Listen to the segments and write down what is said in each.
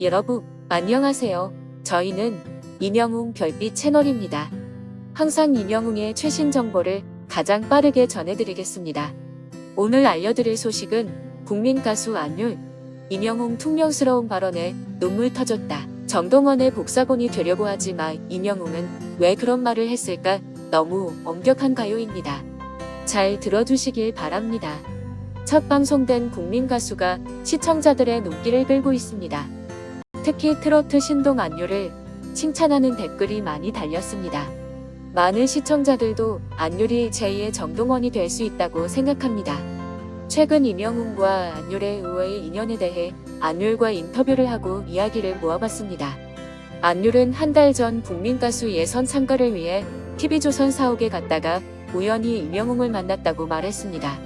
여러분, 안녕하세요. 저희는 임영웅 별빛 채널입니다. 항상 임영웅의 최신 정보를 가장 빠르게 전해드리겠습니다. 오늘 알려드릴 소식은 국민 가수 안율, 임영웅 퉁명스러운 발언에 눈물 터졌다. 정동원의 복사본이 되려고 하지만 임영웅은 왜 그런 말을 했을까? 너무 엄격한 가요입니다. 잘 들어주시길 바랍니다. 첫 방송된 국민 가수가 시청자들의 눈길을 끌고 있습니다. 특히 트로트 신동 안유를 칭찬하는 댓글이 많이 달렸습니다. 많은 시청자들도 안율이 제2의 정동원이 될 수 있다고 생각합니다. 최근 임영웅과 안율의 의외의 인연에 대해 안율과 인터뷰를 하고 이야기를 모아봤습니다. 안율은 한 달 전 국민가수 예선 참가를 위해 TV조선 사옥에 갔다가 우연히 임영웅을 만났다고 말했습니다.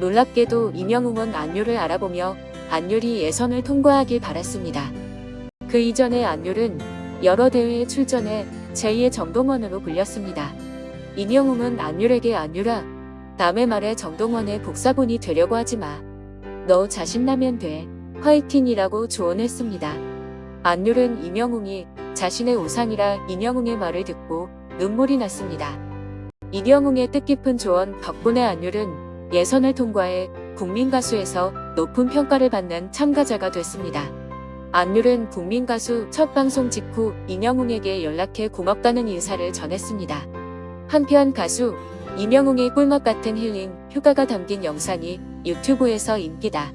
놀랍게도 임영웅은 안율을 알아보며 안율이 예선을 통과하길 바랐습니다. 그 이전에 안율은 여러 대회에 출전해 제2의 정동원으로 불렸습니다. 임영웅은 안율에게 안율아, 남의 말에 정동원의 복사본이 되려고 하지 마. 너 자신나면 돼. 화이팅이라고 조언했습니다. 안율은 임영웅이 자신의 우상이라 임영웅의 말을 듣고 눈물이 났습니다. 임영웅의 뜻깊은 조언 덕분에 안율은 예선을 통과해 국민가수에서 높은 평가를 받는 참가자가 됐습니다. 안율은 국민 가수 첫 방송 직후 임영웅에게 연락해 고맙다는 인사를 전했습니다. 한편 가수 임영웅의 꿀맛 같은 힐링 휴가가 담긴 영상이 유튜브에서 인기다.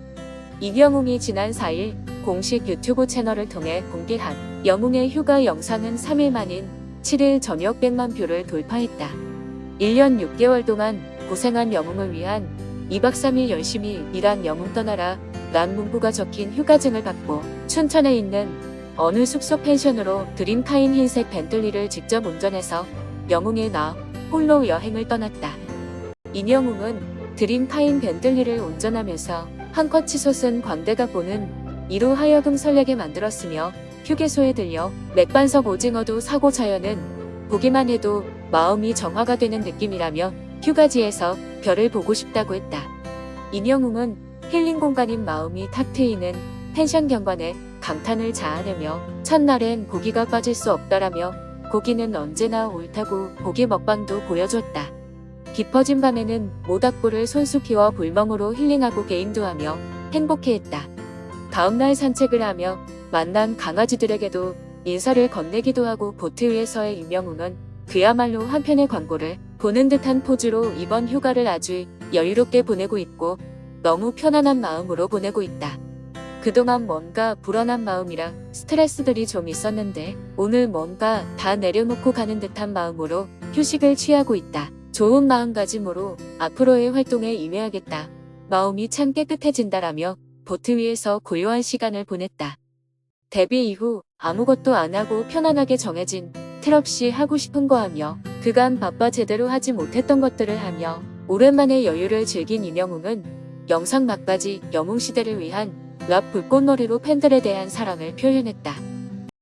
임영웅이 지난 4일 공식 유튜브 채널을 통해 공개한 영웅의 휴가 영상은 3일 만인 7일 저녁 100만 뷰를 돌파했다. 1년 6개월 동안 고생한 영웅을 위한 2박 3일 열심히 일한 영웅 떠나라 란 문구가 적힌 휴가증을 받고 춘천에 있는 어느 숙소 펜션으로 드림카인 흰색 벤틀리를 직접 운전해서 영웅의 나 홀로 여행을 떠났다. 임영웅은 드림카인 벤틀리를 운전하면서 한껏 치솟은 광대가 보는 이로 하여금 설레게 만들었으며 휴게소에 들려 맥반석 오징어도 사고 자연은 보기만 해도 마음이 정화가 되는 느낌이라며 휴가지에서 별을 보고 싶다고 했다. 임영웅은 힐링 공간인 마음이 탁 트이는 펜션 경관에 감탄을 자아내며 첫날엔 고기가 빠질 수 없다라며 고기는 언제나 옳다고 고기 먹방도 보여줬다. 깊어진 밤에는 모닥불을 손수 피워 불멍으로 힐링하고 게임도 하며 행복해했다. 다음날 산책을 하며 만난 강아지들에게도 인사를 건네기도 하고 보트 위에서의 임영웅은 그야말로 한편의 광고를 보는 듯한 포즈로 이번 휴가를 아주 여유롭게 보내고 있고 너무 편안한 마음으로 보내고 있다. 그동안 뭔가 불안한 마음이랑 스트레스들이 좀 있었는데 오늘 뭔가 다 내려놓고 가는 듯한 마음으로 휴식을 취하고 있다. 좋은 마음가짐으로 앞으로의 활동에 임해야겠다. 마음이 참 깨끗해진다라며 보트 위에서 고요한 시간을 보냈다. 데뷔 이후 아무것도 안 하고 편안하게 정해진 틀 없이 하고 싶은 거 하며 그간 바빠 제대로 하지 못했던 것들을 하며 오랜만에 여유를 즐긴 임영웅은 영상 막바지 영웅시대를 위한 랍 불꽃놀이로 팬들에 대한 사랑을 표현했다.